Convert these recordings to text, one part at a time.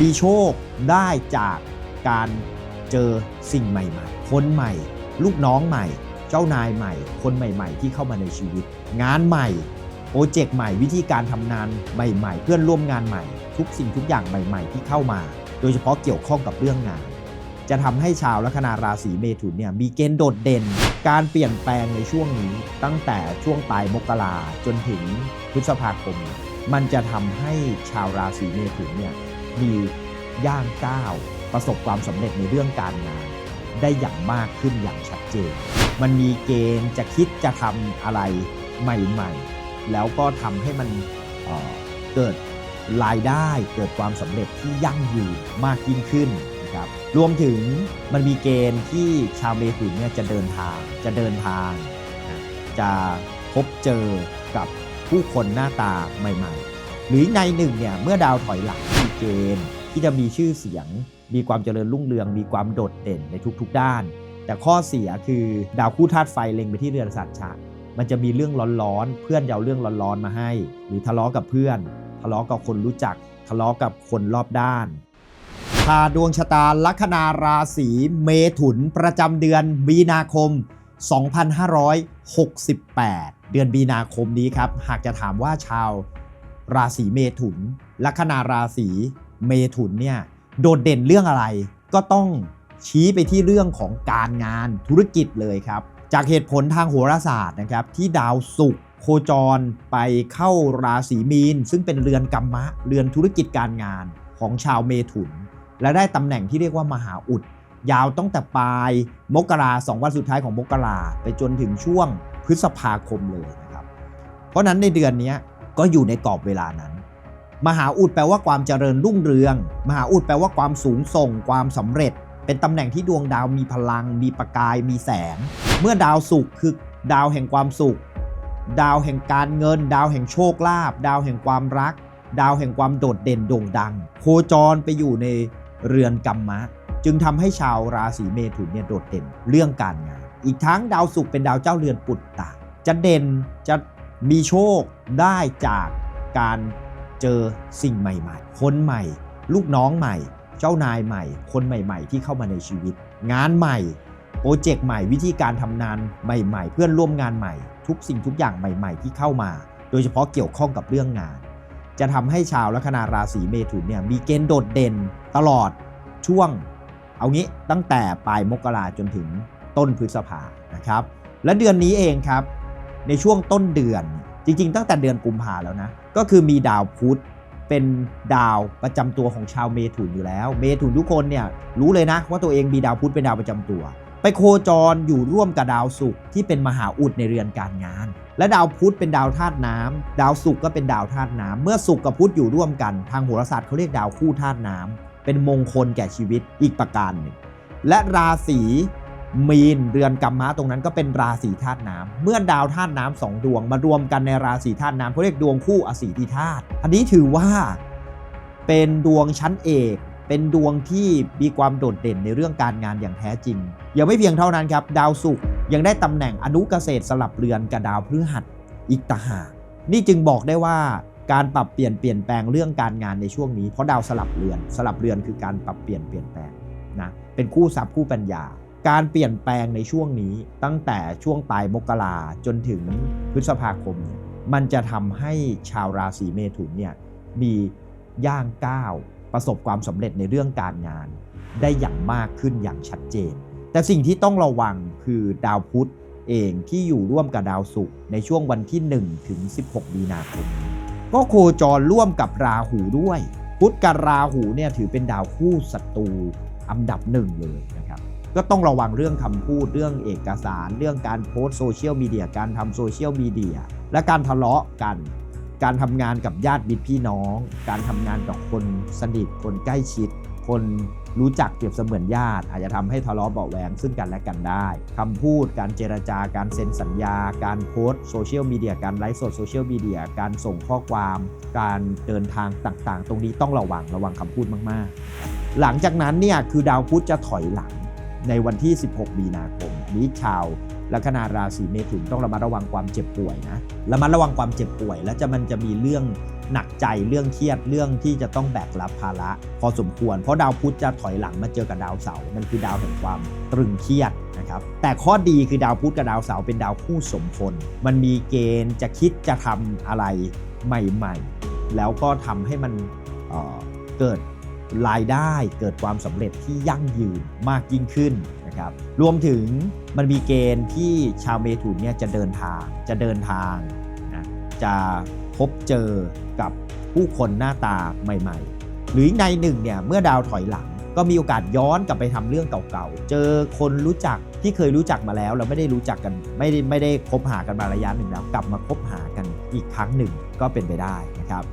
มีโชคได้จากการเจอสิ่งใหม่ๆ คนใหม่ ลูกน้องใหม่ เจ้านายใหม่ คนใหม่ ๆ ที่เข้ามาในชีวิต งานใหม่ โปรเจกต์ใหม่วิธีการทำงานใหม่ๆ เพื่อนร่วมงานใหม่ ทุกสิ่งทุกอย่างใหม่ ๆ ที่เข้ามา โดยเฉพาะเกี่ยวข้องกับเรื่องงาน จะทำให้ชาวลัคนาราศีเมถุนเนี่ยมีเกณฑ์โดดเด่น การเปลี่ยนแปลงในช่วงนี้ตั้งแต่ช่วงปลายมกราจนถึงพฤษภาคม มันจะทำให้ชาวราศีเมถุนเนี่ย มีย่างก้าวประสบความสำเร็จในเรื่องการงาน ได้อย่างมากขึ้นอย่างชัดเจน มันมีเกณฑ์จะคิดจะทำอะไรใหม่ๆ แล้วก็ทำให้มันเเกิดรายได้เกิดความสำเร็จที่ยั่งยืนมากยิ่งขึ้นนะครับรวมถึงมันมีเกณฑ์ที่ชาวเมถุนเนี่ยจะเดินทางจะเดินทาง จะพบเจอกับผู้คนหน้าตาใหม่ๆ หรือในหนึ่งเนี่ยเมื่อดาวถอยหลังมีเกณฑ์ที่จะมีชื่อเสียง มีความเจริญรุ่งเรือง มีความโดดเด่นในทุกๆ ด้าน แต่ข้อเสียคือดาวคู่ธาตุไฟเล็งไปที่เรือนสัตว์ชะมันจะมีเรื่องร้อนๆ เพื่อนจะเอาเรื่องร้อนๆมาให้ หรือทะเลาะกับเพื่อน ทะเลาะกับคนรู้จัก ทะเลาะกับคนรอบด้านพาดวงชะตาลัคนาราศีเมถุนประจำเดือนมีนาคม 2568 เดือนมีนาคมนี้ครับ หากจะถามว่าชาว ราศีเมถุน ลัคนาราศีเมถุนเนี่ยโดดเด่นเรื่องอะไร ก็ต้องชี้ไปที่เรื่องของการงานธุรกิจเลยครับ จากเหตุผลทางโหราศาสตร์นะครับ ที่ดาวศุกร์โคจรไปเข้าราศีมีน ซึ่งเป็นเรือนกรรมะ เรือนธุรกิจการงานของชาวเมถุน และได้ตำแหน่งที่เรียกว่ามหาอุด ยาวตั้งแต่ปลายมกราสองวันสุดท้ายของมกราไปจนถึงช่วงพฤษภาคมเลยนะครับ เพราะฉะนั้นในเดือนนี้ ก็อยู่ในกรอบเวลานั้น มหาอุดแปลว่าความเจริญรุ่งเรือง มหาอุดแปลว่าความสูงส่ง ความสำเร็จ เป็นตำแหน่งที่ดวงดาวมีพลัง มีประกาย มีแสง เมื่อดาวศุกคือดาวแห่งความสุข ดาวแห่งการเงิน ดาวแห่งโชคลาภ ดาวแห่งความรัก ดาวแห่งความโดดเด่นโด่งดัง โคจรไปอยู่ในเรือนกรรมะ จึงทำให้ชาวราศีเมถุนเนี่ยโดดเด่นเรื่องการงาน อีกทั้งดาวศุกร์เป็นดาวเจ้าเรือนปุตตะจะเด่นจะ มีโชคได้จากการเจอสิ่งใหม่ ๆ คนใหม่ ลูกน้องใหม่ เจ้านายใหม่ คนใหม่ ๆ ที่เข้ามาในชีวิต งานใหม่ โปรเจกต์ใหม่วิธีการทำงานใหม่ ๆ เพื่อนร่วมงานใหม่ ทุกสิ่งทุกอย่างใหม่ ๆ ที่เข้ามา โดยเฉพาะเกี่ยวข้องกับเรื่องงาน จะทำให้ชาวลัคนาราศีเมถุนเนี่ยมีเกณฑ์โดดเด่นตลอดช่วง เอางี้ตั้งแต่ปลายมกราจนถึงต้นพฤษภานะครับ และเดือนนี้เองครับ ในช่วงต้นเดือน จริงๆ ตั้งแต่เดือนกุมภาแล้วนะ ก็คือมีดาวพุธเป็นดาวประจำตัวของชาวเมถุนอยู่แล้ว เมถุนทุกคนเนี่ยรู้เลยนะว่าตัวเองมีดาวพุธเป็นดาวประจำตัว ไปโคจรอยู่ร่วมกับดาวศุกร์ที่เป็นมหาอุดในเรือนการงาน และดาวพุธเป็นดาวธาตุน้ำดาวศุกร์ก็เป็นดาวธาตุน้ำเมื่อศุกร์กับพุธอยู่ร่วมกันทางโหราศาสตร์เขาเรียกดาวคู่ธาตุน้ำเป็นมงคลแก่ชีวิตอีกประการหนึ่งและราศี มีนเรือนกรรมะตรงนั้นก็เป็นราศีธาตุน้ำเมื่อดาวธาตุน้ำสองดวงมารวมกันในราศีธาตุน้ำเขาเรียกดวงคู่อสีติธาตุอันนี้ถือว่าเป็นดวงชั้นเอกเป็นดวงที่มีความโดดเด่นในเรื่องการงานอย่างแท้จริง ยังไม่เพียงเท่านั้นครับ ดาวศุกร์ยังได้ตำแหน่งอนุเกษตรสลับเรือนกับดาวพฤหัสอีกต่างหากนี่จึงบอกได้ว่าการปรับเปลี่ยนเปลี่ยนแปลงเรื่องการงานในช่วงนี้เพราะดาวสลับเรือน สลับเรือนคือการปรับเปลี่ยนเปลี่ยนแปลงนะเป็นคู่ทรัพย์คู่ปัญญา การเปลี่ยนแปลงในช่วงนี้ตั้งแต่ช่วงปลายมกราจนถึงพฤษภาคมเนี่ยมันจะทำให้ชาวราศีเมถุนเนี่ยมีย่างก้าวประสบความสำเร็จในเรื่องการงาน ได้อย่างมากขึ้นอย่างชัดเจน แต่สิ่งที่ต้องระวังคือดาวพุธเองที่อยู่ร่วมกับดาวศุกร์ในช่วงวันที่1ถึง16 มีนาคมก็โคจรร่วมกับราหูด้วย พุธกับราหูเนี่ยถือเป็นดาวคู่ศัตรูอันดับหนึ่งเลยนะ ก็ต้องระวังเรื่องคำพูดเรื่องเอกสาร เรื่องการโพสต์โซเชียลมีเดียการทำโซเชียลมีเดียและการทะเลาะกัน การทำงานกับญาติมิตรพี่น้อง การทำงานกับคนสนิทคนใกล้ชิด คนรู้จักเปรียบเสมือนญาติ อาจจะทำให้ทะเลาะเบาแวงซึ่งกันและกันได้คำพูดการเจรจาการเซ็นสัญญา การโพสต์โซเชียลมีเดียการไลฟ์สดโซเชียลมีเดียการส่งข้อความ การเดินทางต่างๆ ตรงนี้ต้องระวังระวังคำพูดมากๆ หลังจากนั้นเนี่ยคือดาวพุธจะถอยหลัง ในวันที่ 16 มีนาคม นี้ชาวลัคนาราศีเมถุนต้องระมัดระวังความเจ็บป่วยนะระมัดระวังความเจ็บป่วย และจะมันจะมีเรื่องหนักใจเรื่องเครียดเรื่องที่จะต้องแบกรับภาระ พอสมควร เพราะดาวพุธจะถอยหลังมาเจอกับดาวเสาร์มันคือดาวแห่งความตรึงเครียดนะครับแต่ข้อดีคือดาวพุธกับดาวเสาร์เป็นดาวคู่สมพลมันมีเกณฑ์จะคิดจะทำอะไรใหม่ ๆ แล้วก็ทำให้มันเออเกิด รายได้เกิดความสำเร็จที่ยั่งยืนมากยิ่งขึ้นนะครับรวมถึงมันมีเกณฑ์ที่ชาวเมถุนเนี่ยจะเดินทางจะเดินทางนะจะพบเจอกับผู้คนหน้าตาใหม่ๆ หรือในหนึ่งเนี่ยเมื่อดาวถอยหลังก็มีโอกาสย้อนกลับไปทำเรื่องเก่าๆ เจอคนรู้จักที่เคยรู้จักมาแล้วเราไม่ได้รู้จักกัน ไม่ได้ไม่ได้คบหากันมาระยะหนึ่งแล้วกลับมาคบหากันอีกครั้งหนึ่งก็เป็นไปได้นะครับ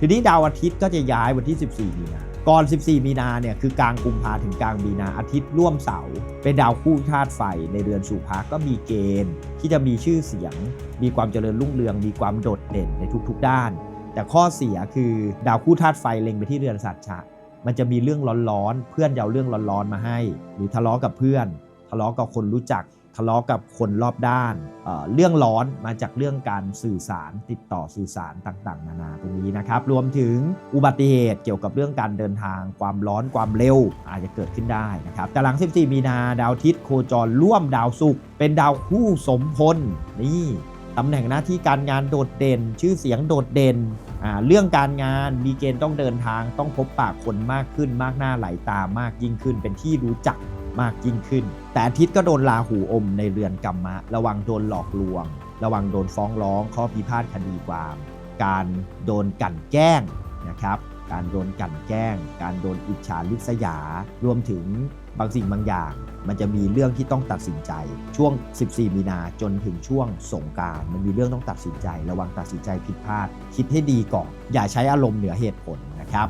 ทีนี้ดาวอาทิตย์ก็จะย้ายวันที่ 14มีนา ก่อน 14 มีนาเนี่ยคือกลางกุมภาถึงกลางมีนาอาทิตย์ร่วมเสาร์เป็นดาวคู่ธาตุไฟในเดือนสุภาก็มีเกณฑ์ ที่จะมีชื่อเสียง มีความเจริญรุ่งเรือง มีความโดดเด่นในทุกๆด้าน แต่ข้อเสียคือดาวคู่ธาตุไฟเล็งไปที่เรือนสัตว์ชะมันจะมีเรื่องร้อนๆ เพื่อนจะเอาเรื่องร้อนๆมาให้ หรือทะเลาะกับเพื่อน ทะเลาะกับคนรู้จัก ทะเลาะกับคนรอบด้านเเรื่องร้อนมาจากเรื่องการสื่อสารติดต่อสื่อสารต่างๆ นานาตรงนี้นะครับ รวมถึงอุบัติเหตุเกี่ยวกับเรื่องการเดินทาง ความร้อนความเร็วอาจจะเกิดขึ้นได้นะครับแต่หลัง 14 มีนาดาวทิตย์โคจรร่วมดาวศุกร์เป็นดาวคู่สมพลนี่ตำแหน่งหน้าที่การงานโดดเด่น ชื่อเสียงโดดเด่น เรื่องการงานมีเกณฑ์ต้องเดินทางต้องพบปะคนมากขึ้นมากหน้าไหลตามากยิ่งขึ้นเป็นที่รู้จัก มากยิ่งขึ้น แต่อาทิตย์ก็โดนลาหูอมในเรือนกรรมะ ระวังโดนหลอกลวง ระวังโดนฟ้องร้องข้อพิพาทคดีความ การโดนกลั่นแกล้งนะครับการโดนกลั่นแกล้ง การโดนอิจฉาริษยา รวมถึงบางสิ่งบางอย่าง มันจะมีเรื่องที่ต้องตัดสินใจ ช่วง 14 มีนาจนถึงช่วงสงการมันมีเรื่องต้องตัดสินใจ ระวังตัดสินใจผิดพลาด คิดให้ดีก่อน อย่าใช้อารมณ์เหนือเหตุผลนะครับ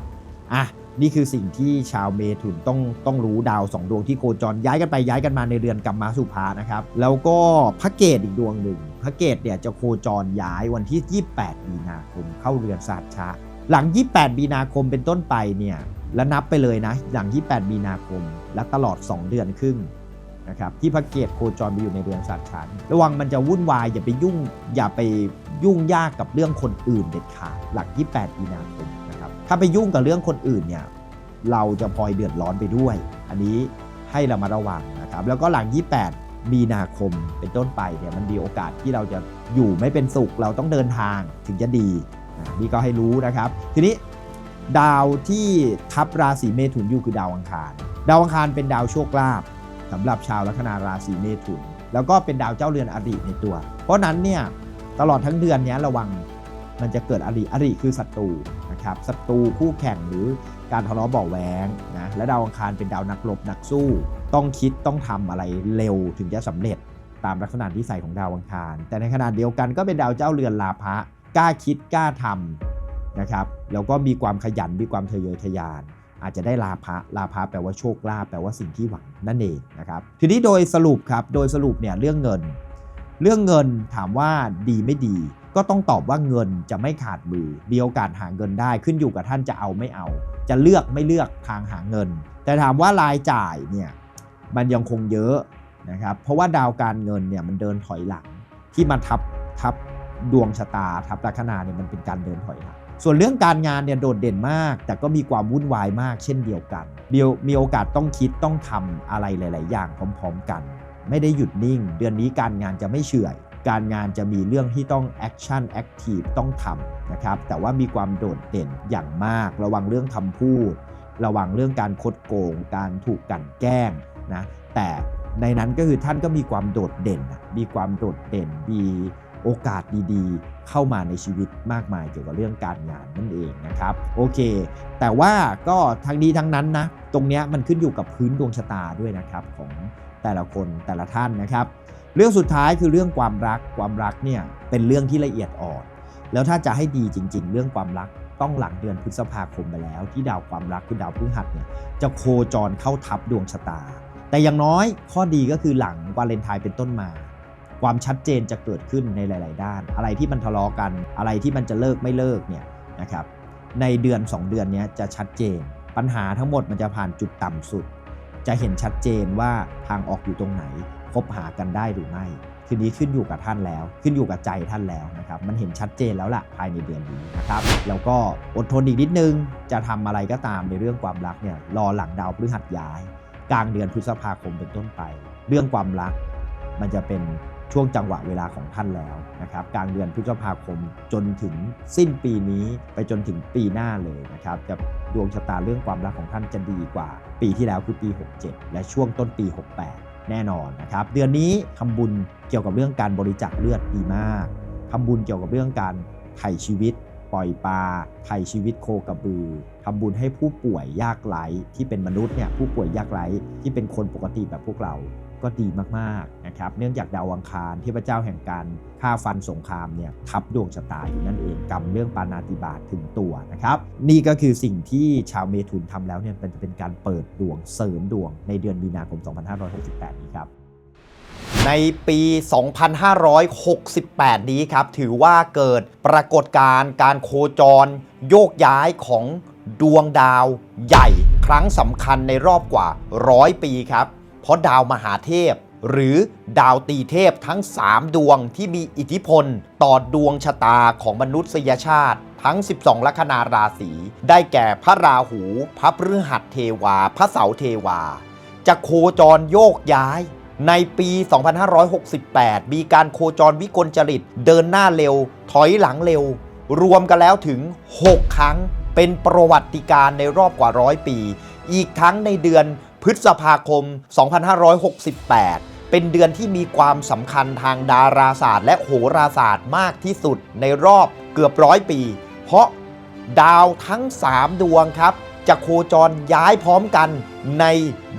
อะ นี่คือสิ่งที่ชาวเมถุนต้องต้องรู้ดาวสองดวงที่โคจรย้ายกันไปย้ายกันมาในเรือนกรรมมาสุภานะครับ แล้วก็พระเกตอีกดวงหนึ่ง พระเกตเนี่ยจะโคจรย้ายวันที่ 28 มีนาคม เข้าเรือนศาสชะ หลัง 28 มีนาคมเป็นต้นไปเนี่ยและนับไปเลยนะ หลัง 28 มีนาคม และตลอด 2 เดือนครึ่งนะครับที่พระเกตโคจรไปอยู่ในเรือนสัตว์ชั้นระวังมันจะวุ่นวายอย่าไปยุ่งอย่าไปยุ่งยากกับเรื่องคนอื่นเด็ดขาดหลัง28มีนาคมนะครับ ถ้าไปยุ่งกับเรื่องคนอื่นเนี่ยเราจะพลอยเดือดร้อนไปด้วย อันนี้ให้เรามาระวังนะครับ แล้วก็หลัง 28 มีนาคมเป็นต้นไปเนี่ยมันมีโอกาสที่เราจะอยู่ไม่เป็นสุข เราต้องเดินทางถึงจะดีนี่ก็ให้รู้นะครับ ทีนี้ดาวที่ทับราศีเมถุนอยู่คือดาวอังคาร ดาวอังคารเป็นดาวโชคลาภสำหรับชาวลัคนาราศีเมถุน แล้วก็เป็นดาวเจ้าเรือนอริในตัว เพราะนั้นเนี่ยตลอดทั้งเดือนนี้ระวัง มันจะเกิดอริอริคือศัตรูนะครับศัตรูคู่แข่งหรือการทะเลาะเบาะแวงนะและดาวอังคารเป็นดาวนักรบนักสู้ ต้องคิดต้องทำอะไรเร็วถึงจะสำเร็จตามลักษณะนิสัยของดาวอังคาร แต่ในขณะเดียวกันก็เป็นดาวเจ้าเรือนลาภะกล้าคิดกล้าทำนะครับแล้วก็มีความขยันมีความทะเยอทะยาน อาจจะได้ลาภะลาภะแปลว่าโชคลาภแปลว่าสิ่งที่หวังนั่นเองนะครับทีนี้โดยสรุปครับโดยสรุปเนี่ยเรื่องเงิน เรื่องเงินถามว่าดีไม่ดี ก็ต้องตอบว่าเงินจะไม่ขาดมือมีโอกาสหาเงินได้ขึ้นอยู่กับท่านจะเอาไม่เอา จะเลือกไม่เลือกทางหาเงิน แต่ถามว่ารายจ่ายเนี่ยมันยังคงเยอะนะครับเพราะว่าดาวการเงินเนี่ยมันเดินถอยหลังที่มาทับทับดวงชะตาทับลัคนาเนี่ยมันเป็นการเดินถอยหลังส่วนเรื่องการงานเนี่ยโดดเด่นมาก แต่ก็มีความวุ่นวายมากเช่นเดียวกันเดีมีโอกาสต้องคิดต้องทำอะไรหลาย ๆ อย่างพร้อม ๆ กัน ไม่ได้หยุดนิ่ง เดือนนี้การงานจะไม่เฉื่อย การงานจะมีเรื่องที่ต้องแอคชั่นแอคทีฟต้องทำนะครับแต่ว่ามีความโดดเด่นอย่างมาก ระวังเรื่องคำพูด ระวังเรื่องการคดโกง การถูกกลั่นแกล้งนะแต่ในนั้นก็คือท่านก็มีความโดดเด่น มีความโดดเด่นมีโอกาสดีๆ เข้ามาในชีวิตมากมายเกี่ยวกับเรื่องการงานนั่นเองนะครับโอเค แต่ว่าก็ทั้งนี้ทั้งนั้นนะตรงนี้มันขึ้นอยู่กับพื้นดวงชะตาด้วยนะครับของแต่ละคนแต่ละท่านนะครับ เรื่องสุดท้ายคือเรื่องความรักความรักเนี่ยเป็นเรื่องที่ละเอียดอ่อน แล้วถ้าจะให้ดีจริง ๆ เรื่องความรักต้องหลังเดือนพฤษภาคมไปแล้ว ที่ดาวความรักคือดาวพฤหัสเนี่ยจะโคจรเข้าทับดวงชะตา แต่อย่างน้อยข้อดีก็คือหลังวาเลนไทน์เป็นต้นมา ความชัดเจนจะเกิดขึ้นในหลาย ๆ ด้าน อะไรที่มันทะเลาะกันอะไรที่มันจะเลิกไม่เลิกเนี่ยนะครับในเดือน 2 เดือนนี้จะชัดเจน ปัญหาทั้งหมดมันจะผ่านจุดต่ำสุด จะเห็นชัดเจนว่าทางออกอยู่ตรงไหน บหากันได้หรือไม่ คืนนี้ขึ้นอยู่กับท่านแล้ว ขึ้นอยู่กับใจท่านแล้วนะครับมันเห็นชัดเจนแล้วล่ะภายในเดือนนี้นะครับแล้วก็อดทนอีกนิดนึง จะทำอะไรก็ตามในเรื่องความรักเนี่ยรอหลังดาวพฤหัสย้าย กลางเดือนพฤษภาคมเป็นต้นไป เรื่องความรัก มันจะเป็นช่วงจังหวะเวลาของท่านแล้วนะครับกลางเดือนพฤษภาคมจนถึงสิ้นปีนี้ไปจนถึงปีหน้าเลยนะครับจะดวงชะตาเรื่องความรักของท่านจะดีกว่า ปีที่แล้วคือปี 67 และช่วงต้นปี 68 แน่นอนนะครับ เดือนนี้ทำบุญเกี่ยวกับเรื่องการบริจาคเลือดดีมากทำบุญเกี่ยวกับเรื่องการไถ่ชีวิต ปล่อยปลาไถ่ชีวิตโคกระบือทำบุญให้ผู้ป่วยยากไร้ที่เป็นมนุษย์เนี่ยผู้ป่วยยากไร้ที่เป็นคนปกติแบบพวกเรา ก็ดีมากๆนะครับ เนื่องจากดาวอังคารเทพเจ้าแห่งการฆ่าฟันสงครามเนี่ยทับดวงชะตาอยู่นั่นเองกรรมเรื่องปานาติบาตถึงตัวนะครับ นี่ก็คือสิ่งที่ชาวเมถุนทำแล้วเนี่ยเป็นเป็นการเปิดดวงเสริมดวงในเดือนมีนาคม 2568 นี้ครับในปี 2568 นี้ครับ ถือว่าเกิดปรากฏการณ์การโคจร โยกย้ายของดวงดาวใหญ่ ครั้งสำคัญในรอบกว่าร้อยปีครับ เพราะดาวมหาเทพ หรือดาวตีเทพทั้ง 3 ดวงที่มีอิทธิพล ต่อดวงชะตาของมนุษยชาติทั้ง 12 ลัคนาราศี ได้แก่พระราหู พระพฤหัสเทวา พระเสาร์เทวา จะโคจรโยกย้าย ในปี 2568 มีการโคจรวิกลจริต เดินหน้าเร็ว ถอยหลังเร็ว รวมกันแล้วถึง 6 ครั้ง เป็นประวัติการในรอบกว่าร้อยปี อีกทั้งในเดือน พฤษภาคม 2568 เป็นเดือนที่มีความสำคัญทางดาราศาสตร์ และโหราศาสตร์มากที่สุดในรอบเกือบร้อยปี เพราะดาวทั้ง 3 ดวงครับ จะโคจรย้ายพร้อมกันใน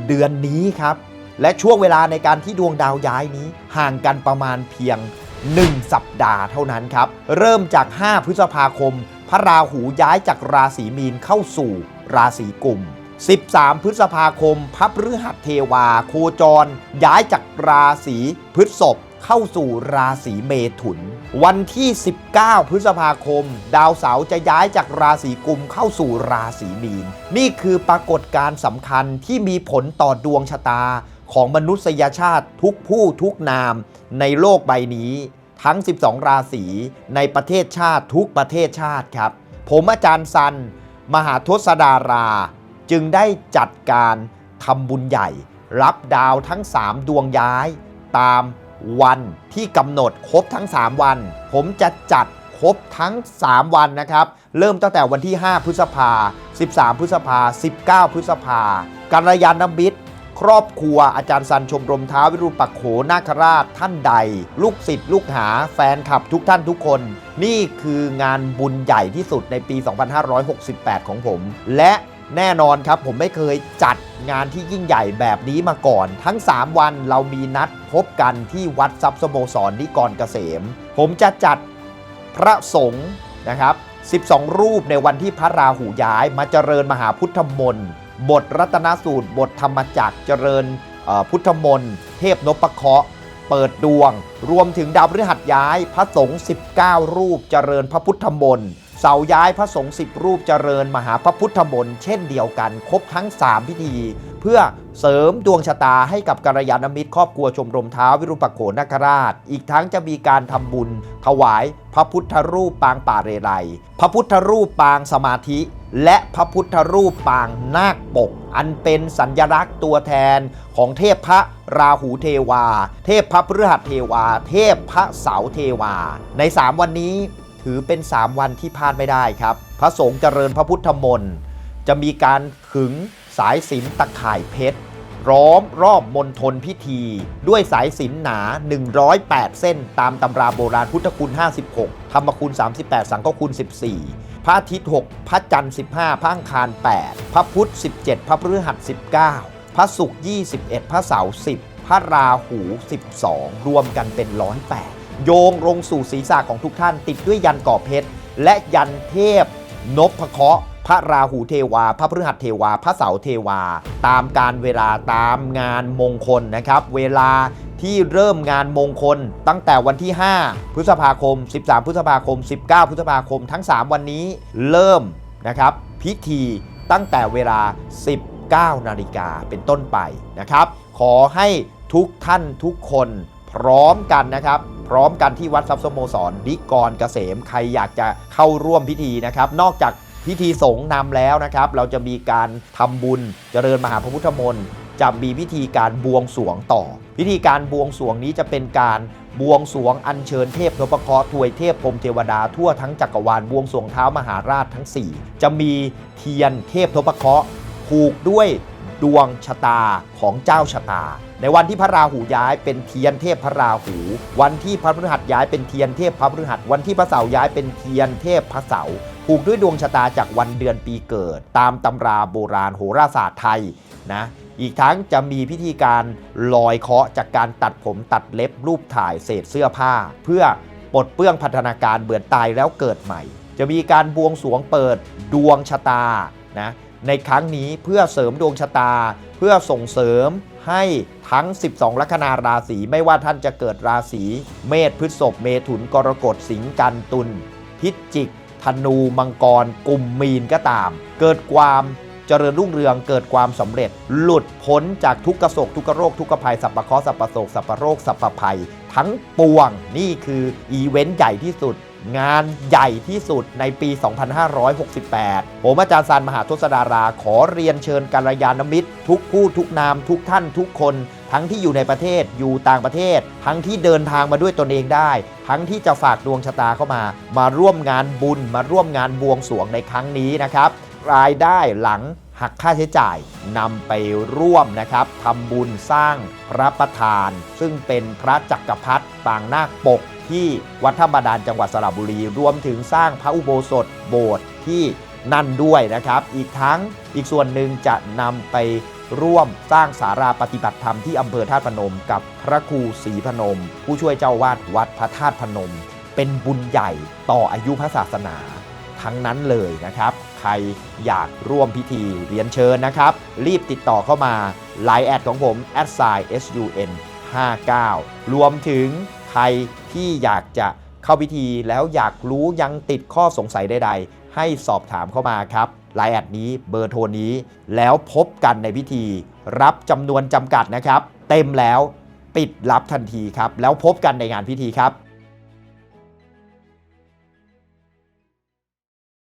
เดือนนี้ครับ และช่วงเวลาในการที่ดวงดาวย้ายนี้ห่างกันประมาณเพียง 1 สัปดาห์เท่านั้นครับ เริ่มจาก 5 พฤษภาคม พระราหูย้ายจากราศีมีนเข้าสู่ราศีกุม 13 พฤษภาคมพระพฤหัสเทวา โคจร ย้ายจากราศีพฤษภเข้าสู่ราศีเมถุน วันที่ 19 พฤษภาคม ดาวเสาร์จะย้ายจากราศีกุมเข้าสู่ราศีมีน นี่คือปรากฏการณ์สำคัญที่มีผลต่อดวงชะตาของมนุษยชาติทุกผู้ทุกนามในโลกใบนี้ ทั้ง 12 ราศีในประเทศชาติทุกประเทศชาติครับ ผมอาจารย์ซัน มหาทศดารา จึงได้จัดการทำบุญใหญ่ รับดาวทั้ง 3 ดวงย้าย ตามวันที่กำหนดครบทั้ง 3 วัน ผมจะจัดครบทั้ง 3 วันนะครับ เริ่มตั้งแต่วันที่ 5 พฤษภา 13 พฤษภา 19 พฤษภาการยานมิตร ครอบครัวอาจารย์สันชมรมท้าวิรูปักโขนาคราชท่านใด ลูกศิษย์ลูกหาแฟนคลับทุกท่านทุกคน นี่คืองานบุญใหญ่ที่สุดในปี 2568 ของผม และ แน่นอนครับผมไม่เคยจัดงานที่ยิ่งใหญ่แบบนี้มาก่อน ทั้ง 3 วันเรามีนัดพบกันที่วัดทรัพย์สโมสรนิกรเกษม ผมจะจัดพระสงฆ์นะครับ 12 รูปในวันที่พระราหูย้ายมาเจริญมหาพุทธมนต์บทรัตนสูตร บทธรรมจักรเจริญพุทธมนต์เทพนพเคราะห์เปิดดวง รวมถึงดาวพฤหัสย้ายพระสงฆ์19 รูปเจริญพระพุทธมนต์ เสาย้ายพระสงฆ์10รูปเจริญมหาพระพุทธมนต์เช่นเดียวกัน ครบทั้ง 3 พิธี เพื่อเสริมดวงชะตาให้กับกัลยาณมิตรครอบครัวชมรมเท้าวิรุปโขนคราช อีกทั้งจะมีการทำบุญ ถวายพระพุทธรูปปางป่าเรไร พระพุทธรูปปางสมาธิ และพระพุทธรูปปางนาคปก อันเป็นสัญลักษณ์ตัวแทนของเทพพระราหูเทวา เทพพระพฤหัสเทวา เทพพระเสาเทวา ใน 3 วันนี้ ถือเป็น 3 วันที่พลาดไม่ได้ครับ พระสงฆ์เจริญพระพุทธมนต์จะมีการขึงสายสินตะข่ายเพชรร้อมรอบมณฑลพิธี ด้วยสายสินหนา 108 เส้น ตามตำราโบราณพุทธคุณ 56 ธรรมคุณ 38 สังฆคุณ 14 พระอาทิตย์ 6 พระจันทร์ 15 พระอังคาร 8 พระพุธ 17 พระพฤหัส 19 พระศุกร์ 21 พระเสาร์ 10 พระราหู 12 รวมกันเป็น 108 โยงลงสู่ศีรษะของทุกท่าน ติดด้วยยันก่อเพชร และยันเทพ นพเคราะห์พระราหูเทวา พระพฤหัสเทวา พระเสาร์เทวา ตามการเวลาตามงานมงคลนะครับ เวลาที่เริ่มงานมงคล ตั้งแต่วันที่ 5 พฤษภาคม 13 พฤษภาคม 19 พฤษภาคมทั้ง 3 วันนี้เริ่มนะครับ พิธีตั้งแต่เวลา 19 นาฬิกาเป็นต้นไปนะครับ ขอให้ทุกท่านทุกคนพร้อมกันนะครับ พร้อมกันที่วัดทรัพย์สโมสรนิกรเกษม ใครอยากจะเข้าร่วมพิธีนะครับ นอกจากพิธีสงฆ์นำแล้วนะครับ เราจะมีการทำบุญเจริญมหาพระพุทธมนต์จะมีพิธีการบวงสรวงต่อ พิธีการบวงสรวงนี้จะเป็นการบวงสรวงอัญเชิญเทพทพเคราะห์ทวยเทพพรมเทวดาทั่วทั้งจักรวาลบวงสรวงเท้ามหาราชทั้ง 4 จะมีเทียนเทพทพเคราะห์ผูกด้วยดวงชะตาของเจ้าชะตา ในวันที่พระราหูย้ายเป็นเทียนเทพพระราหู วันที่พระพฤหัสย้ายเป็นเทียนเทพพระพฤหัส วันที่พระเสาร์ย้ายเป็นเทียนเทพพระเสาร์ผูกด้วยดวงชะตาจากวันเดือนปีเกิด ตามตำราโบราณโหราศาสตร์ไทยนะอีกทั้งจะมีพิธีการลอยเคาะจากการตัดผมตัดเล็บรูปถ่ายเศษเสื้อผ้า เพื่อปลดเปลื้องพัฒนาการเบื่อตายแล้วเกิดใหม่ จะมีการบวงสรวงเปิดดวงชะตานะในครั้งนี้เพื่อเสริมดวงชะตา เพื่อส่งเสริม ให้ทั้ง 12 ลัคนาราศีไม่ว่าท่านจะเกิดราศี เมษพฤษภเมถุนกรกฎสิงห์กันตุลพิจิก ธนูมังกรกลุ่มมีนก็ตาม เกิดความเจริญรุ่งเรืองเกิดความสำเร็จ หลุดพ้นจากทุกขโศกทุกขโรคทุกขภัยสัพพะเคราะห์สัพพะโศกสัพพะโรคสัพพะภัย ทั้งปวงนี่คืออีเวนต์ใหญ่ที่สุด งานใหญ่ที่สุดในปี 2568 ผมอาจารย์ซานมหาทศดารา ขอเรียนเชิญกัลยาณมิตร ทุกผู้ทุกนาม ทุกท่านทุกคน ทั้งที่อยู่ในประเทศอยู่ต่างประเทศ ทั้งที่เดินทางมาด้วยตนเองได้ ทั้งที่จะฝากดวงชะตาเข้ามา มาร่วมงานบุญ มาร่วมงานบวงสรวงในครั้งนี้นะครับรายได้หลังหักค่าใช้จ่ายนำไปร่วมนะครับทำบุญสร้างพระประธาน ซึ่งเป็นพระจักรพรรดิปางนาคปก ที่วัดธรรมดานจังหวัดสระบุรี รวมถึงสร้างพระอุโบสถโบสถ์ที่นั่นด้วยนะครับ อีกทั้งอีกส่วนหนึ่งจะนำไปร่วมสร้างสาราปฏิบัติธรรมที่อำเภอธาตุพนม กับพระครูศรีพนม ผู้ช่วยเจ้าวาดวัดพระธาตุพนม เป็นบุญใหญ่ต่ออายุพระศาสนา ทั้งนั้นเลยนะครับ ใครอยากร่วมพิธีเรียนเชิญนะครับ รีบติดต่อเข้ามา Line แอดของผม s i sun 59 รวมถึง ใครที่อยากจะเข้าพิธีแล้วอยากรู้ยังติดข้อสงสัยใดๆ ให้สอบถามเข้ามาครับไลน์แอดนี้เบอร์โทรนี้ แล้วพบกันในพิธี รับจำนวนจำกัดนะครับ เต็มแล้วปิดรับทันทีครับ แล้วพบกันในงานพิธีครับ